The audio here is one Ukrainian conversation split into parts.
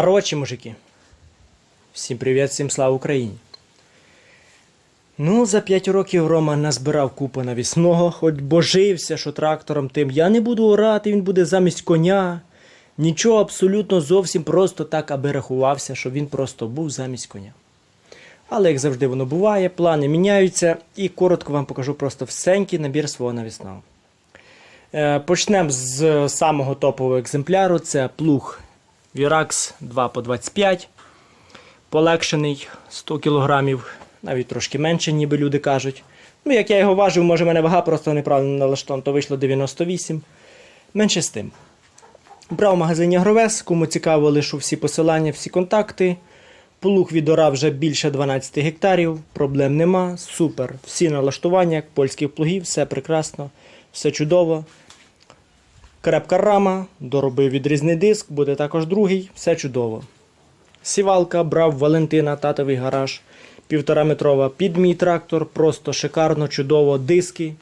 Коротше, мужики. Всім привіт, всім слава Україні. Ну, за 5 років Рома назбирав купу навісного, хоч божився, що трактором тим я не буду орати, він буде замість коня. Нічого абсолютно зовсім просто так, аби рахувався, що він просто був замість коня. Але як завжди воно буває, плани міняються, і коротко вам покажу просто всенький набір свого навісного. Е, Почнемо з самого топового екземпляру. Це плуг Virax 2 по 25 полегшений 100 кг, навіть трошки менше, ніби люди кажуть. Ну, як я його важив, може, в мене вага просто неправильно налаштована, то вийшло 98. Менше з тим. Брав в магазині Агровес, кому цікаво, лишу всі посилання, всі контакти. Плуг від ора вже більше 12 гектарів, проблем нема, супер. Всі налаштування, польських плугів, все прекрасно, все чудово. Крепка рама, доробив відрізний диск, буде також другий, все чудово. Сівалка брав Валентина, татовий гараж, півтора метрова під мій трактор, просто шикарно, чудово, диски.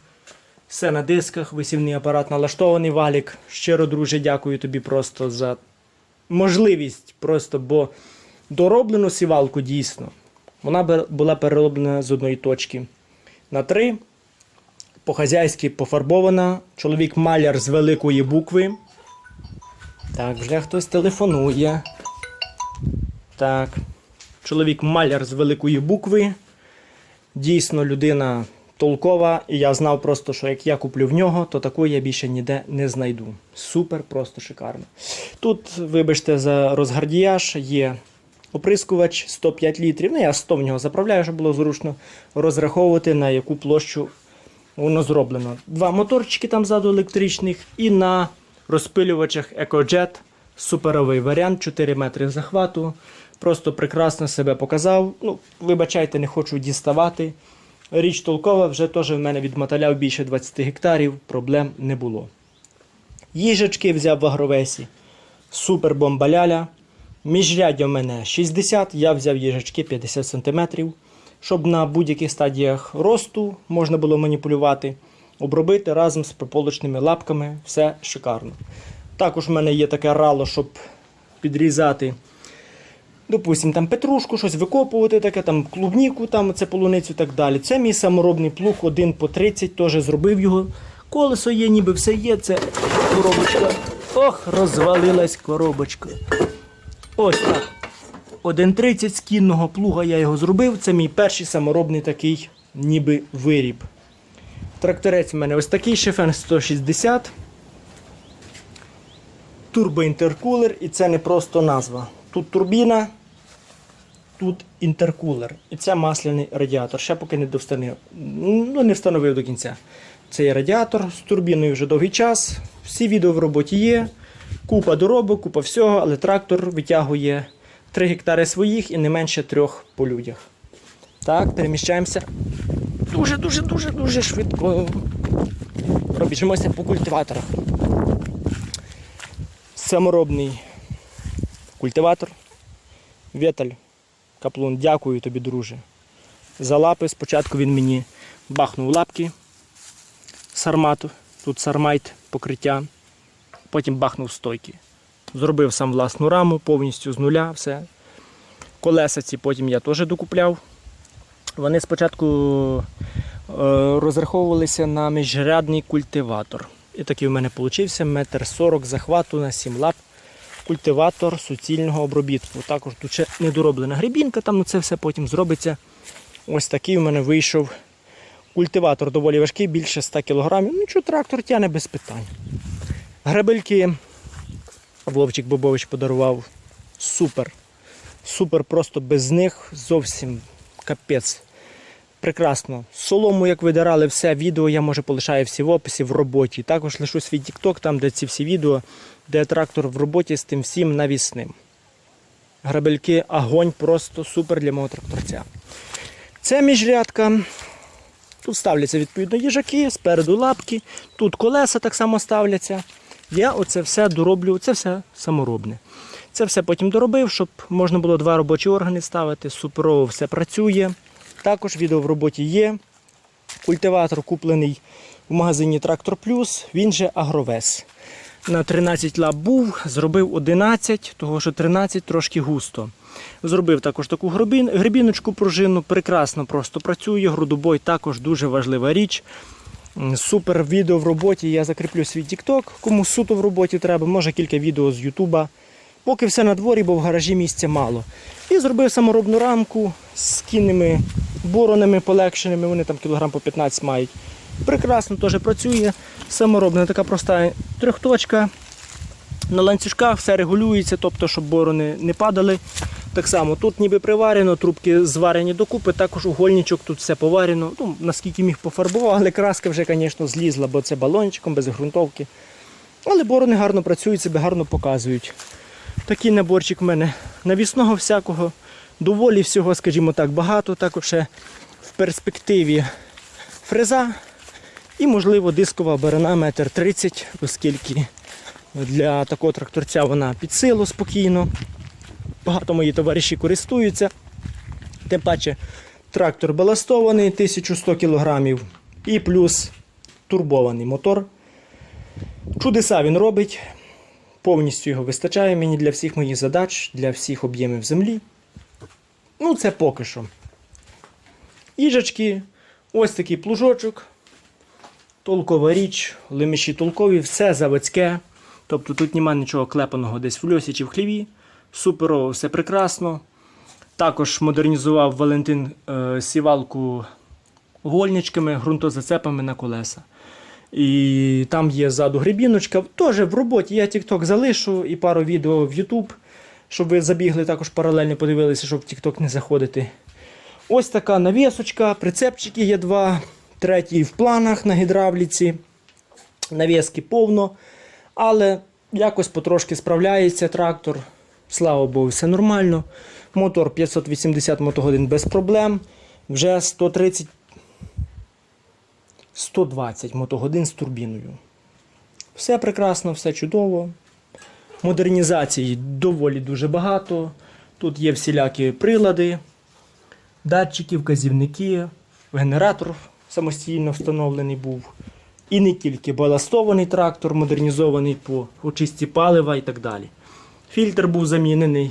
Все на дисках, висівний апарат налаштований, валік. Щиро, друже, дякую тобі просто за можливість, просто, бо дороблену сівалку дійсно. Вона була перероблена з одної точки на три. По-хазяйськи пофарбована. Чоловік маляр з великої букви. Так, вже хтось телефонує. Так. Чоловік маляр з великої букви. Дійсно, людина толкова, і я знав просто, що як я куплю в нього, то такої я більше ніде не знайду. Супер, просто шикарно. Тут, вибачте, за розгардіяж є оприскувач 105 літрів. Ну, я 100 в нього заправляю, щоб було зручно розраховувати, на яку площу воно зроблено. Два моторчики там ззаду електричних, і на розпилювачах EcoJet суперовий варіант, 4 метри захвату. Просто прекрасно себе показав. Ну, вибачайте, не хочу діставати. Річ толкова вже теж в мене відмоталяв більше 20 гектарів, проблем не було. Їжачки взяв в агровесі. Супер бомбаляля. Міжряддя в мене 60, я взяв їжачки 50 см, щоб на будь-яких стадіях росту можна було маніпулювати, обробити разом з прополочними лапками. Все шикарно. Також в мене є таке рало, щоб підрізати, допустим, там петрушку, щось викопувати, таке, там клубніку, там це полуницю і так далі. Це мій саморобний плуг 1 по 30, теж зробив його. Колесо є, ніби все є. Це коробочка. Ох, розвалилась коробочка. Ось так. 1,30 з кінного плуга я його зробив. Це мій перший саморобний такий ніби виріб. Тракторець в мене ось такий шефен 160. Турбоінтеркулер, і це не просто назва. Тут турбіна, тут інтеркулер. І це масляний радіатор. Ще поки не довстанив, ну, не встановив до кінця. Це є радіатор з турбіною вже довгий час. Всі відео в роботі є. Купа доробок, купа всього, але трактор витягує 3 гектари своїх і не менше трьох по людях. Так, переміщаємося дуже-дуже дуже дуже швидко. Пробіжимося по культиваторах. Саморобний культиватор. Віталь, каплун, дякую тобі, друже. За лапи. Спочатку він мені бахнув лапки сармату. Тут сармайт покриття. Потім бахнув стойки. Зробив сам власну раму, повністю з нуля, все. Колеса ці потім я теж докупляв. Вони спочатку е, розраховувалися на міжрядний культиватор. І такий в мене вийшов метр сорок захвату на 7 лап. Культиватор суцільного обробітку. Також тут ще недороблена грибінка, там ну це все потім зробиться. Ось такий в мене вийшов культиватор доволі важкий, більше 100 кг. Ну що, трактор тягне без питань. Грабельки Вовчик Бобович подарував. Супер. Супер, просто без них зовсім капець. Прекрасно. Солому, як видирали, все відео я може полишаю всі в описі в роботі. Також лишу свій TikTok, там, де ці всі відео, де трактор в роботі з тим всім навісним. Грабельки, огонь, просто супер для мого тракторця. Це міжрядка. Тут ставляться відповідно їжаки, спереду лапки, тут колеса так само ставляться. Я оце все дороблю, це все саморобне. Це все потім доробив, щоб можна було два робочі органи ставити. Суперово все працює. Також відео в роботі є. Культиватор куплений в магазині Трактор Плюс, він же Агровес. на 13 лап був, зробив 11, того що 13 трошки густо. Зробив також таку грибіночку пружинну, прекрасно просто працює. Грудобой також дуже важлива річ. Супер відео в роботі. Я закріплю свій TikTok. Кому суто в роботі треба, може кілька відео з Ютуба. Поки все на дворі, бо в гаражі місця мало. І зробив саморобну рамку з кінними боронами полегшеними, вони там кілограм по 15 мають. Прекрасно теж працює. Саморобна така проста трьохточка. На ланцюжках все регулюється, тобто, щоб борони не падали. Так само тут ніби приварено, трубки зварені докупи, також угольничок, тут все поварено. Ну, наскільки міг пофарбував, але краска вже, звісно, злізла, бо це балончиком, без ґрунтовки. Але борони гарно працюють, себе гарно показують. Такий наборчик в мене навісного всякого, доволі всього, скажімо так, багато. Також ще в перспективі фреза і, можливо, дискова барана метр 30, оскільки для такого тракторця вона під силу спокійно. Багато мої товариші користуються. Тим паче трактор баластований 1100 кг і плюс турбований мотор. Чудеса він робить. Повністю його вистачає мені для всіх моїх задач, для всіх об'ємів землі. Ну, це поки що. Їжачки, ось такий плужочок. Толкова річ, лиміші толкові, все заводське. Тобто тут немає нічого клепаного десь в льосі чи в хліві. Суперово, все прекрасно. Також модернізував Валентин е, сівалку вольничками, ґрунтозацепами на колеса. І там є ззаду грибіночка. Теж в роботі я TikTok залишу і пару відео в YouTube, щоб ви забігли також паралельно подивилися, щоб в TikTok не заходити. Ось така навісочка, прицепчики є два, третій в планах на гідравліці. Навіски повно. Але якось потрошки справляється трактор. Слава Богу, все нормально. Мотор 580 мотогодин без проблем. Вже 130 120 мотогодин з турбіною. Все прекрасно, все чудово. Модернізації доволі дуже багато. Тут є всілякі прилади, датчики, вказівники, генератор самостійно встановлений був. І не тільки баластований трактор, модернізований по очисті палива і так далі. Фільтр був замінений.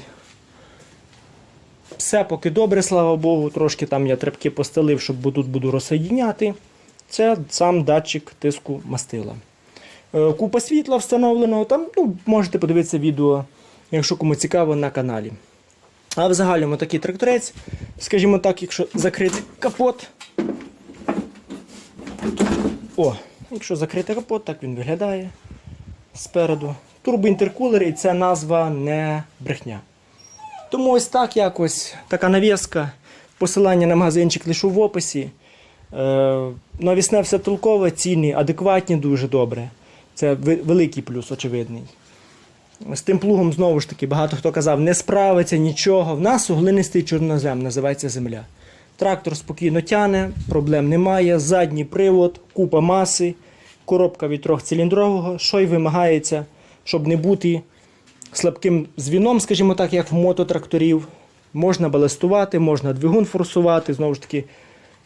Все поки добре, слава Богу. Трошки там я трепки постелив, щоб тут буду розсоєдняти. Це сам датчик тиску мастила. Е, Купа світла встановлено. Там ну, можете подивитися відео, якщо кому цікаво, на каналі. А в загальному такий тракторець, скажімо так, якщо закрити капот. О, якщо закрити капот, так він виглядає спереду. Турбоінтеркулер і це назва не брехня. Тому ось так якось така навіска. Посилання на магазинчик лишу в описі. Е, навісне все толкове, ціни адекватні, дуже добре. Це великий плюс, очевидний. З тим плугом, знову ж таки, багато хто казав, не справиться нічого. В нас углинистий чорнозем, називається земля. Трактор спокійно тяне, проблем немає. Задній привод, купа маси, коробка від трьохциліндрового, що й вимагається, щоб не бути слабким звіном, скажімо так, як в мототракторів. Можна баластувати, можна двигун форсувати. Знову ж таки,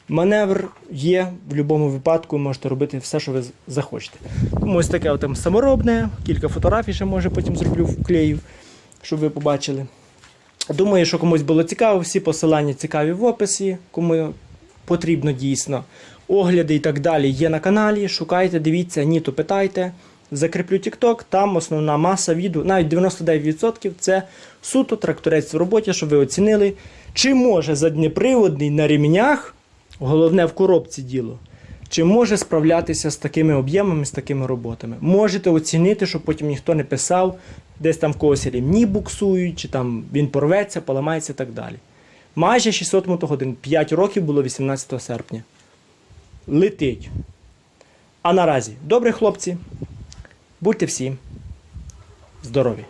маневр є в будь-якому випадку, можете робити все, що ви захочете. Тому ось таке там саморобне, кілька фотографій ще може потім зроблю вклею, щоб ви побачили. Думаю, що комусь було цікаво, всі посилання цікаві в описі, кому потрібно дійсно. Огляди і так далі є на каналі. Шукайте, дивіться, ні, то питайте. Закріплю TikTok, там основна маса відео, навіть 99% це суто тракторець в роботі, щоб ви оцінили, чи може заднеприводний на ремінях, головне в коробці діло, чи може справлятися з такими об'ємами, з такими роботами. Можете оцінити, щоб потім ніхто не писав, десь там в когось ремні буксують, чи там він порветься, поламається і так далі. Майже 600 мотогодин, 5 років було 18 серпня. Летить. А наразі, добре, хлопці, будьте всі здорові!